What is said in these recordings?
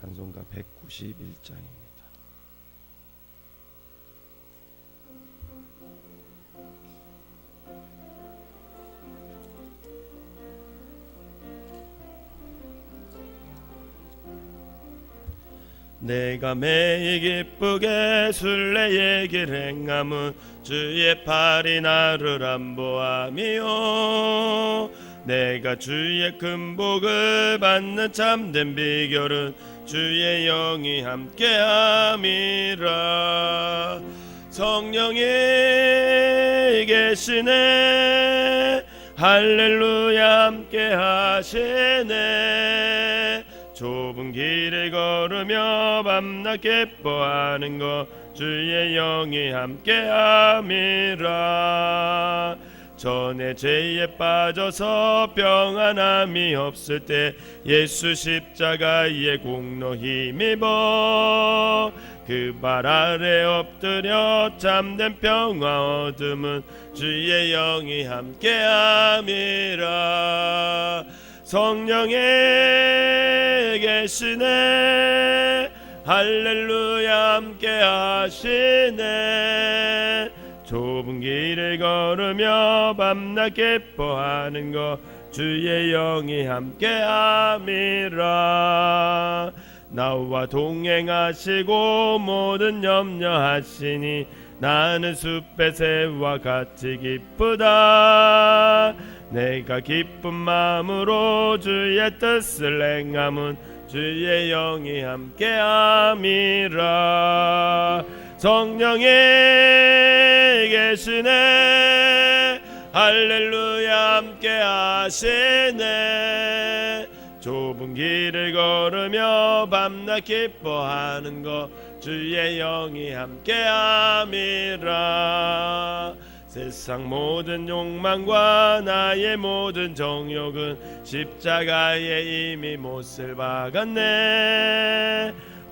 찬송가 191장입니다. 내가 매일 기쁘게 순례의 행함은 주의 팔이 나를 안보함이요 내가 주의 큰 복을 받는 참된 비결은 주의 영이 함께함이라. 성령이 계시네. 할렐루야 함께 하시네. 좁은 길을 걸으며 밤낮 기뻐하는 것 주의 영이 함께함이라 전에 죄에 빠져서 평안함이 없을 때 예수 십자가의 공로 힘입어 그발 아래 엎드려 참된 평화 얻음은 주의 영이 함께함이라. 성령에 계시네. 할렐루야 함께 하시네 좁은 길을 걸으며 밤낮 기뻐하는 것 주의 영이 함께함이라. 나와 동행하시고 모든 염려하시니 나는 숲의 새와 같이 기쁘다. 내가 기쁜 마음으로 주의 뜻을 행함은 주의 영이 함께함이라 성령에 계시네. 할렐루야 함께 하시네. 좁은 길을 걸으며 밤낮 기뻐하는 것 주의 영이 함께함이라. 세상 모든 욕망과 나의 모든 정욕은 십자가에 이미 못을 박았네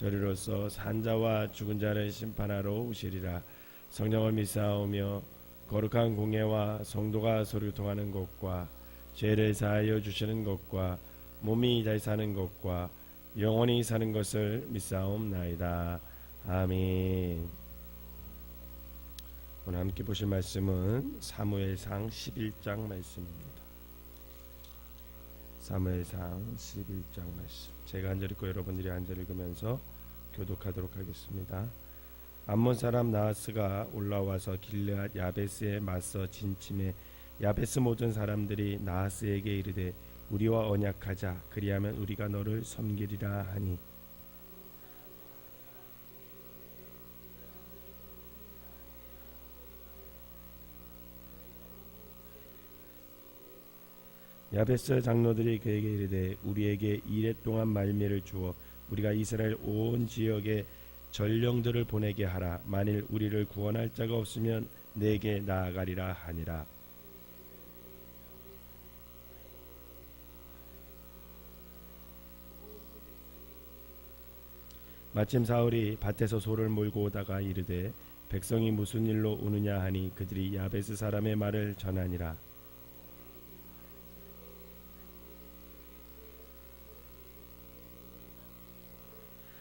저리로서 산자와 죽은 자를 심판하러 오시리라 성령을 믿사오며 거룩한 공예와 성도가 서로 통하는 것과 죄를 사하여 주시는 것과 몸이 다시 사는 것과 영원히 사는 것을 믿사옵나이다. 아멘. 오늘 함께 보실 말씀은 사무엘상 11장 말씀입니다. 사무엘상 11장 말씀. 제가 한 절 읽고 여러분들이 한 절 읽으면서 교독하도록 하겠습니다. 암몬 사람 나하스가 올라와서 길르앗 야베스에 맞서 진침해 야베스 모든 사람들이 나하스에게 이르되 우리와 언약하자 그리하면 우리가 너를 섬기리라 하니 야베스 장로들이 그에게 이르되 우리에게 이래 동안 말미를 주어 우리가 이스라엘 온 지역에 전령들을 보내게 하라. 만일 우리를 구원할 자가 없으면 내게 나아가리라 하니라. 마침 사울이 밭에서 소를 몰고 오다가 이르되 백성이 무슨 일로 우느냐 하니 그들이 야베스 사람의 말을 전하니라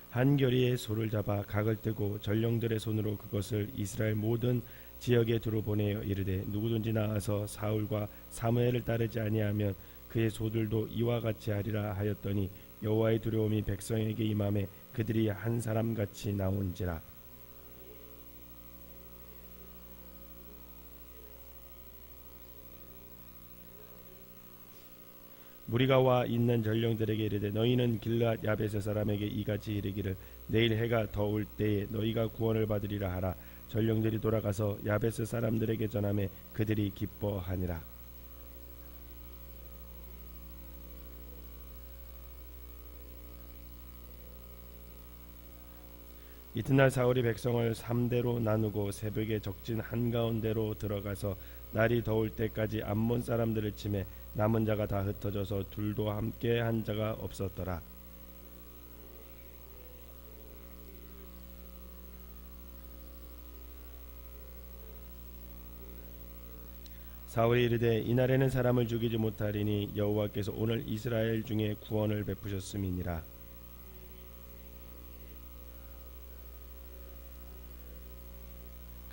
한결이의 소를 잡아 각을 뜨고 전령들의 손으로 그것을 이스라엘 모든 지역에 두루 보내어 이르되 누구든지 나와서 사울과 사무엘을 따르지 아니하면 그의 소들도 이와 같이 하리라 하였더니 여호와의 두려움이 백성에게 임함에 그들이 한 사람 같이 나온지라 무리가 와 있는 전령들에게 이르되 너희는 길르앗 야베스 사람에게 이같이 이르기를 내일 해가 더울 때에 너희가 구원을 받으리라 하라. 전령들이 돌아가서 야베스 사람들에게 전함에 그들이 기뻐하니라 이튿날 사울이 백성을 삼대로 나누고 새벽에 적진 한가운데로 들어가서 날이 더울 때까지 암몬 사람들을 치매 남은 자가 다 흩어져서 둘도 함께 한 자가 없었더라. 사울이 이르되 이날에는 사람을 죽이지 못하리니 여호와께서 오늘 이스라엘 중에 구원을 베푸셨음이니라.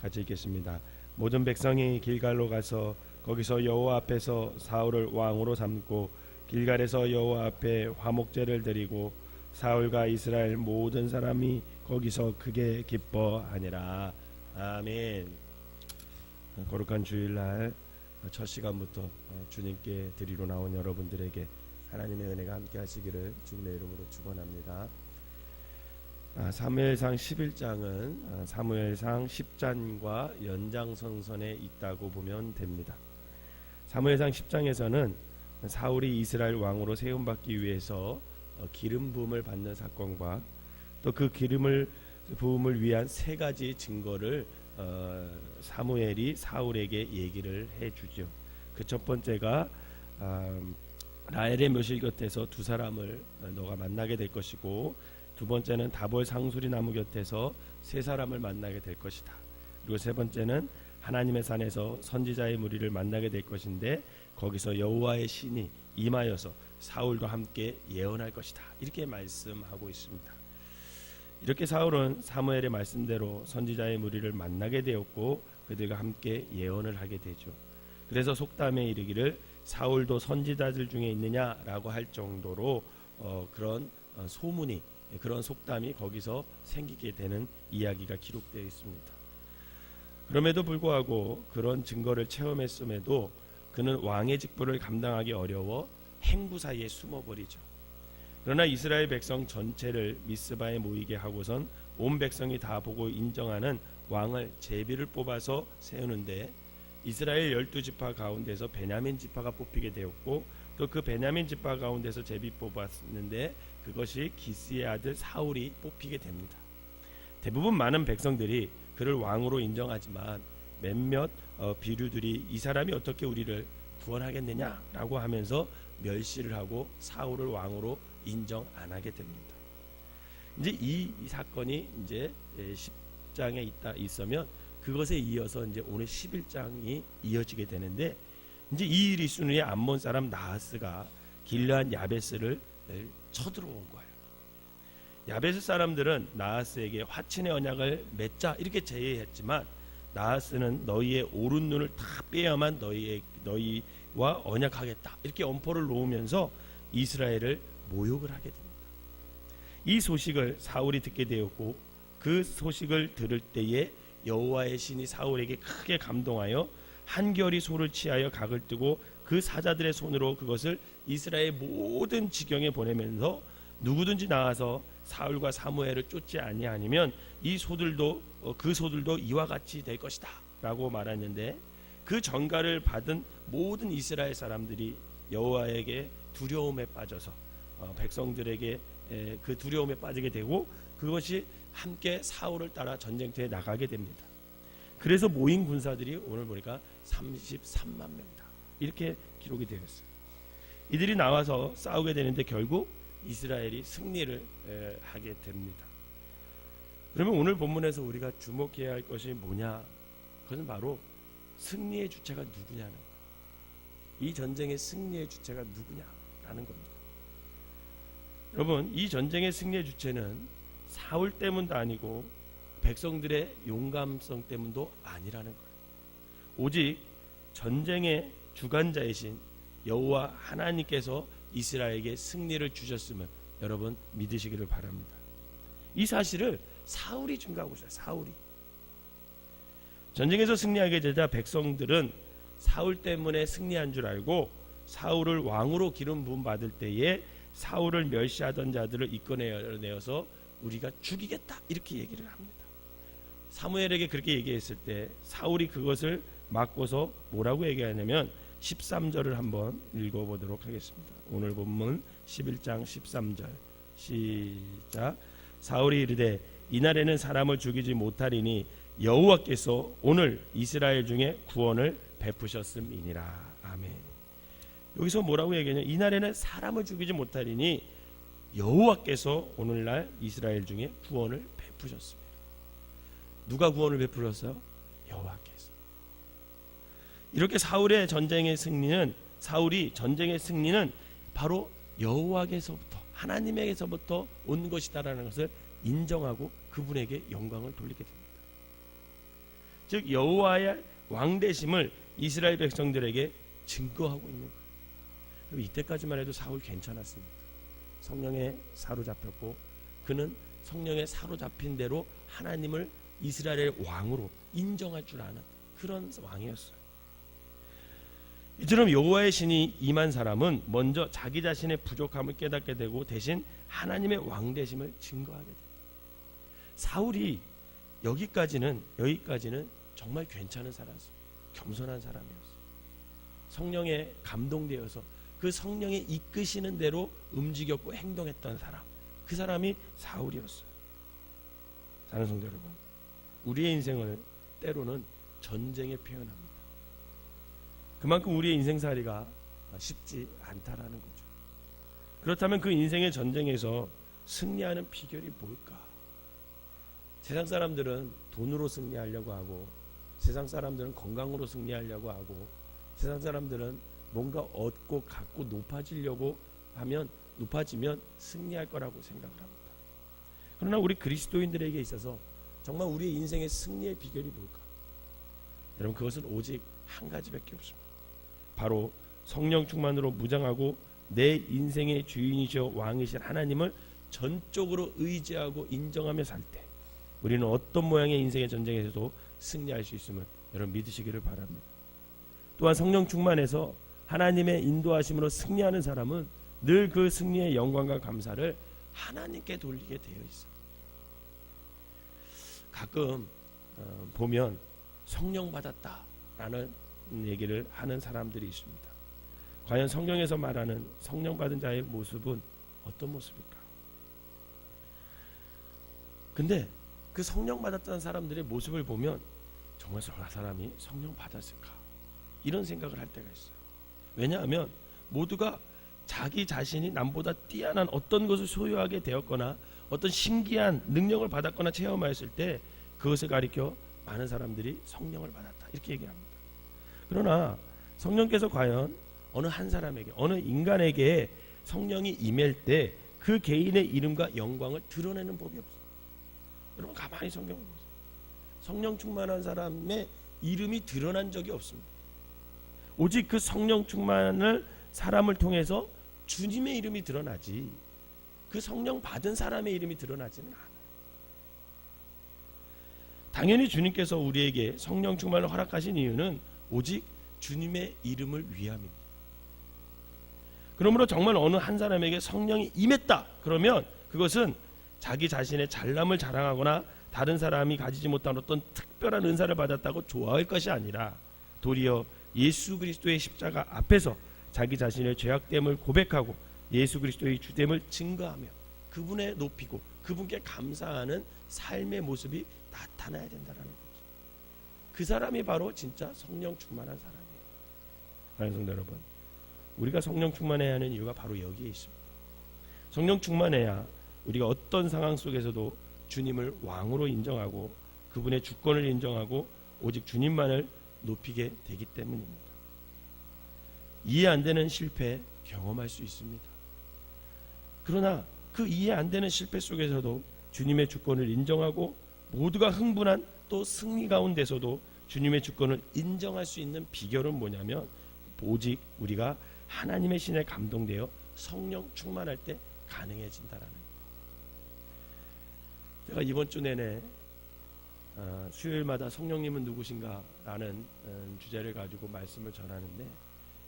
같이 읽겠습니다. 모든 백성이 길갈로 가서 거기서 여호와 앞에서 사울을 왕으로 삼고 길갈에서 여호와 앞에 화목제를 드리고 사울과 이스라엘 모든 사람이 거기서 크게 기뻐하니라. 아멘. 거룩한 주일날 첫 시간부터 주님께 드리러 나온 여러분들에게 하나님의 은혜가 함께 하시기를 주님의 이름으로 축원합니다. 아, 사무엘상 11장은 아, 사무엘상 10장과 연장선선에 있다고 보면 됩니다. 사무엘상 10장에서는 사울이 이스라엘 왕으로 세움받기 위해서 어, 기름 부음을 받는 사건과 또 그 기름을 부음을 위한 세 가지 증거를 어, 사무엘이 사울에게 얘기를 해주죠. 그 첫 번째가 아, 라헬의 묘실 곁에서 두 사람을 어, 너가 만나게 될 것이고 두 번째는 다볼 상수리 나무 곁에서 세 사람을 만나게 될 것이다. 그리고 세 번째는 하나님의 산에서 선지자의 무리를 만나게 될 것인데 거기서 여호와의 신이 임하여서 사울도 함께 예언할 것이다. 이렇게 말씀하고 있습니다. 이렇게 사울은 사무엘의 말씀대로 선지자의 무리를 만나게 되었고 그들과 함께 예언을 하게 되죠. 그래서 속담에 이르기를 사울도 선지자들 중에 있느냐라고 할 정도로 어, 그런 어, 소문이 그런 속담이 거기서 생기게 되는 이야기가 기록되어 있습니다. 그럼에도 불구하고 그런 증거를 체험했음에도 그는 왕의 직분을 감당하기 어려워 행구 사이에 숨어버리죠. 그러나 이스라엘 백성 전체를 미스바에 모이게 하고선 온 백성이 다 보고 인정하는 왕을 제비를 뽑아서 세우는데 이스라엘 열두 지파 가운데서 베냐민 지파가 뽑히게 되었고 또 그 베냐민 지파 가운데서 제비 뽑았는데 그것이 기스의 아들 사울이 뽑히게 됩니다. 대부분 많은 백성들이 그를 왕으로 인정하지만 몇몇 어, 비류들이 이 사람이 어떻게 우리를 구원하겠느냐라고 하면서 멸시를 하고 사울을 왕으로 인정 안 하게 됩니다. 이제 이, 이 사건이 이제 10장에 있다 있으면 그것에 이어서 이제 오늘 11장이 이어지게 되는데 이제 이 일이 순위에 암몬 사람 나하스가 길르한 야베스를 쳐들어온 거예요. 야베스 사람들은 나하스에게 화친의 언약을 맺자 이렇게 제의했지만 나하스는 너희의 오른 눈을 다 빼야만 너희의 너희와 언약하겠다 이렇게 엄포를 놓으면서 이스라엘을 모욕을 하게 됩니다. 이 소식을 사울이 듣게 되었고 그 소식을 들을 때에 여호와의 신이 사울에게 크게 감동하여 한결이 소를 취하여 각을 뜨고 그 사자들의 손으로 그것을 이스라엘 모든 지경에 보내면서 누구든지 나와서 사울과 사무엘을 쫓지 아니하면 이 소들도 어, 그 소들도 이와 같이 될 것이다라고 말했는데 그 전가를 받은 모든 이스라엘 사람들이 여호와에게 두려움에 빠져서 어, 백성들에게 그 두려움에 빠지게 되고 그것이 함께 사울을 따라 전쟁터에 나가게 됩니다. 그래서 모인 군사들이 오늘 보니까 33만 명이다. 이렇게 기록이 되어 있어요. 이들이 나와서 싸우게 되는데 결국 이스라엘이 승리를 하게 됩니다. 그러면 오늘 본문에서 우리가 주목해야 할 것이 뭐냐? 그것은 바로 승리의 주체가 누구냐는. 이 전쟁의 승리의 주체가 누구냐라는 겁니다. 여러분, 이 전쟁의 승리의 주체는 사울 때문도 아니고 백성들의 용감성 때문도 아니라는 거예요. 오직 전쟁의 주관자이신 여호와 하나님께서 이스라엘에게 승리를 주셨음을 여러분 믿으시기를 바랍니다. 이 사실을 사울이 증가하고 있어요. 사울이 전쟁에서 승리하게 되자 백성들은 사울 때문에 승리한 줄 알고 사울을 왕으로 기름 부음 받을 때에 사울을 멸시하던 자들을 이끌어내어서 우리가 죽이겠다 이렇게 얘기를 합니다. 사무엘에게 그렇게 얘기했을 때 사울이 그것을 막고서 뭐라고 얘기하냐면 13절을 한번 읽어보도록 하겠습니다. 오늘 본문 11장 13절 시작 사울이 이르되 이날에는 사람을 죽이지 못하리니 여호와께서 오늘 이스라엘 중에 구원을 베푸셨음이니라 아멘. 여기서 뭐라고 얘기하냐? 이날에는 사람을 죽이지 못하리니 여호와께서 오늘날 이스라엘 중에 구원을 베푸셨습니다. 누가 구원을 베풀었어요? 여호와께서. 이렇게 사울의 전쟁의 승리는 사울이 전쟁의 승리는 바로 여호와께서부터 하나님에게서부터 온 것이다라는 것을 인정하고 그분에게 영광을 돌리게 됩니다. 즉 여호와의 왕대심을 이스라엘 백성들에게 증거하고 있는 거예요. 이때까지만 해도 사울 괜찮았습니다. 성령에 사로잡혔고 그는 성령에 사로잡힌 대로 하나님을 이스라엘의 왕으로 인정할 줄 아는 그런 왕이었어요. 이처럼 여호와의 신이 임한 사람은 먼저 자기 자신의 부족함을 깨닫게 되고 대신 하나님의 왕대심을 증거하게 돼요. 사울이 여기까지는 여기까지는 정말 괜찮은 사람이었어요. 겸손한 사람이었어요. 성령에 감동되어서 그 성령이 이끄시는 대로 움직였고 행동했던 사람. 그 사람이 사울이었어요. 사는 성도 여러분, 우리의 인생을 때로는 전쟁에 표현합니다. 그만큼 우리의 인생살이가 쉽지 않다라는 거죠. 그렇다면 그 인생의 전쟁에서 승리하는 비결이 뭘까? 세상 사람들은 돈으로 승리하려고 하고 세상 사람들은 건강으로 승리하려고 하고 세상 사람들은 뭔가 얻고 갖고 높아지려고 하면 높아지면 승리할 거라고 생각을 합니다. 그러나 우리 그리스도인들에게 있어서 정말 우리의 인생의 승리의 비결이 뭘까? 여러분 그것은 오직 한 가지밖에 없습니다. 바로 성령 충만으로 무장하고 내 인생의 주인이시여 왕이신 하나님을 전적으로 의지하고 인정하며 살 때 우리는 어떤 모양의 인생의 전쟁에서도 승리할 수 있음을 여러분 믿으시기를 바랍니다. 또한 성령 충만해서 하나님의 인도하심으로 승리하는 사람은 늘 그 승리의 영광과 감사를 하나님께 돌리게 되어 있어요. 가끔 어, 보면 성령 받았다라는 얘기를 하는 사람들이 있습니다. 과연 성경에서 말하는 성령 받은 자의 모습은 어떤 모습일까? 근데 그 성령 받았다는 사람들의 모습을 보면 정말 저 사람이 성령 받았을까? 이런 생각을 할 때가 있어요. 왜냐하면 모두가 자기 자신이 남보다 뛰어난 어떤 것을 소유하게 되었거나 어떤 신기한 능력을 받았거나 체험하였을 때 그것을 가리켜 많은 사람들이 성령을 받았다 이렇게 얘기합니다. 그러나 성령께서 과연 어느 한 사람에게 어느 인간에게 성령이 임할 때 그 개인의 이름과 영광을 드러내는 법이 없어요. 여러분 가만히 성경을 보세요. 성령 충만한 사람의 이름이 드러난 적이 없습니다. 오직 그 성령 충만을 사람을 통해서 주님의 이름이 드러나지 그 성령 받은 사람의 이름이 드러나지는 않아요. 당연히 주님께서 우리에게 성령 충만을 허락하신 이유는 오직 주님의 이름을 위함입니다. 그러므로 정말 어느 한 사람에게 성령이 임했다 그러면 그것은 자기 자신의 잘남을 자랑하거나 다른 사람이 가지지 못한 어떤 특별한 은사를 받았다고 좋아할 것이 아니라 도리어 예수 그리스도의 십자가 앞에서 자기 자신의 죄악됨을 고백하고 예수 그리스도의 주됨을 증거하며 그분의 높이고 그분께 감사하는 삶의 모습이 나타나야 된다는 거죠. 그 사람이 바로 진짜 성령 충만한 사람이에요. 사랑하는 여러분, 우리가 성령 충만해야 하는 이유가 바로 여기에 있습니다. 성령 충만해야 우리가 어떤 상황 속에서도 주님을 왕으로 인정하고 그분의 주권을 인정하고 오직 주님만을 높이게 되기 때문입니다. 이해 안 되는 실패 경험할 수 있습니다. 그러나 그 이해 안 되는 실패 속에서도 주님의 주권을 인정하고 모두가 흥분한 또 승리 가운데서도 주님의 주권을 인정할 수 있는 비결은 뭐냐면 오직 우리가 하나님의 신에 감동되어 성령 충만할 때 가능해진다라는 거예요. 제가 이번 주 내내 어, 수요일마다 성령님은 누구신가라는 음, 주제를 가지고 말씀을 전하는데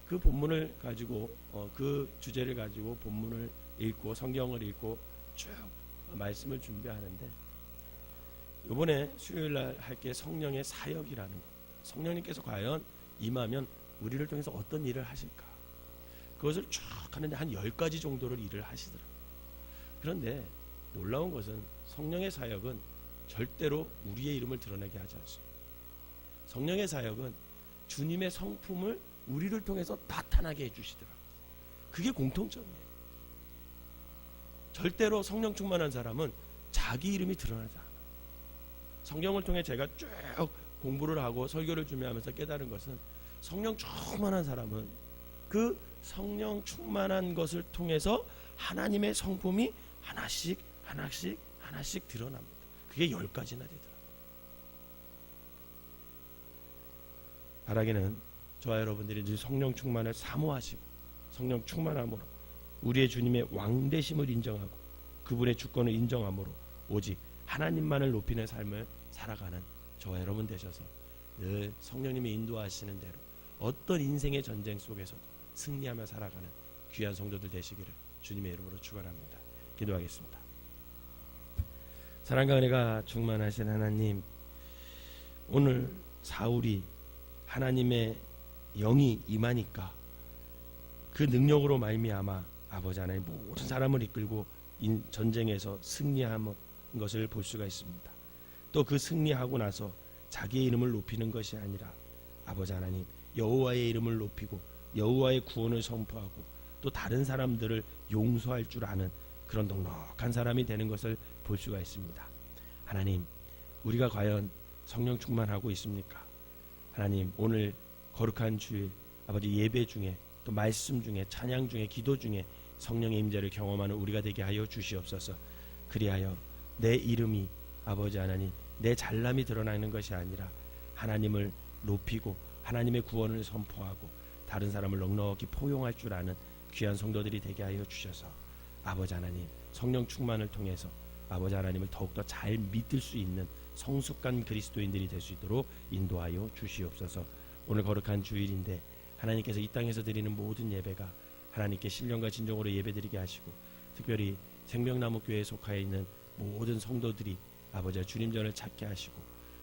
그 본문을 가지고 어, 그 주제를 가지고 본문을 읽고 성경을 읽고 쭉 말씀을 준비하는데 이번에 수요일 날 할 게 성령의 사역이라는 겁니다. 성령님께서 과연 임하면 우리를 통해서 어떤 일을 하실까? 그것을 쭉 하는데 한열 가지 정도를 일을 하시더라고요. 그런데 놀라운 것은 성령의 사역은 절대로 우리의 이름을 드러내게 하지 않습니다. 성령의 사역은 주님의 성품을 우리를 통해서 나타나게 해주시더라고요. 그게 공통점이에요. 절대로 성령 충만한 사람은 자기 이름이 드러나지 않아요. 성경을 통해 제가 쭉 공부를 하고 설교를 준비하면서 깨달은 것은 성령 충만한 사람은 그 성령 충만한 것을 통해서 하나님의 성품이 하나씩 하나씩 하나씩 드러납니다. 그게 열 가지나 되더라고요. 바라기는 저와 여러분들이 성령 충만을 사모하시고 성령 충만함으로 우리의 주님의 왕대심을 인정하고 그분의 주권을 인정함으로 오직 하나님만을 높이는 삶을 살아가는 저와 여러분 되셔서 늘 성령님이 인도하시는 대로 어떤 인생의 전쟁 속에서도 승리하며 살아가는 귀한 성도들 되시기를 주님의 이름으로 축원합니다. 기도하겠습니다. 사랑과 은혜가 충만하신 하나님 오늘 사울이 하나님의 영이 임하니까 그 능력으로 말미암아 아버지 하나님 모든 사람을 이끌고 인- 전쟁에서 승리한 것을 볼 수가 있습니다. 또 그 승리하고 나서 자기의 이름을 높이는 것이 아니라 아버지 하나님 여호와의 이름을 높이고 여호와의 구원을 선포하고 또 다른 사람들을 용서할 줄 아는 그런 넉넉한 사람이 되는 것을 볼 수가 있습니다. 하나님, 우리가 과연 성령 충만하고 있습니까? 하나님, 오늘 거룩한 주일 아버지 예배 중에 또 말씀 중에 찬양 중에 기도 중에 성령의 임재를 경험하는 우리가 되게 하여 주시옵소서. 그리하여 내 이름이 아버지 하나님 내 잘남이 드러나는 것이 아니라 하나님을 높이고 하나님의 구원을 선포하고 다른 사람을 넉넉히 포용할 줄 아는 귀한 성도들이 되게 하여 주셔서 아버지 하나님 성령 충만을 통해서 아버지 하나님을 더욱더 잘 믿을 수 있는 성숙한 그리스도인들이 될 수 있도록 인도하여 주시옵소서. 오늘 거룩한 주일인데 하나님께서 이 땅에서 드리는 모든 예배가 하나님께 신령과 진정으로 예배드리게 하시고 특별히 생명나무 교회에 속하여 있는 모든 성도들이 아버지 주님 전을 찾게 하시고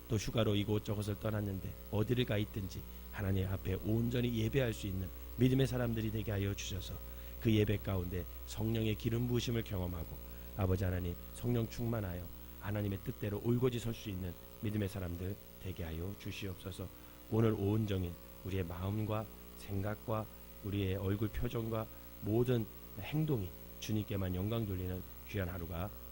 또 휴가로 이곳저곳을 떠났는데 어디를 가 있든지 하나님 앞에 온전히 예배할 수 있는 믿음의 사람들이 되게 하여 주셔서 그 예배 가운데 성령의 기름 부으심을 경험하고 아버지 하나님 성령 충만하여 하나님의 뜻대로 올곧이 설수 있는 믿음의 사람들 되게 하여 주시옵소서. 오늘 온종일 우리의 마음과 생각과 우리의 얼굴 표정과 모든 행동이 주님께만 영광 돌리는 귀한 하루가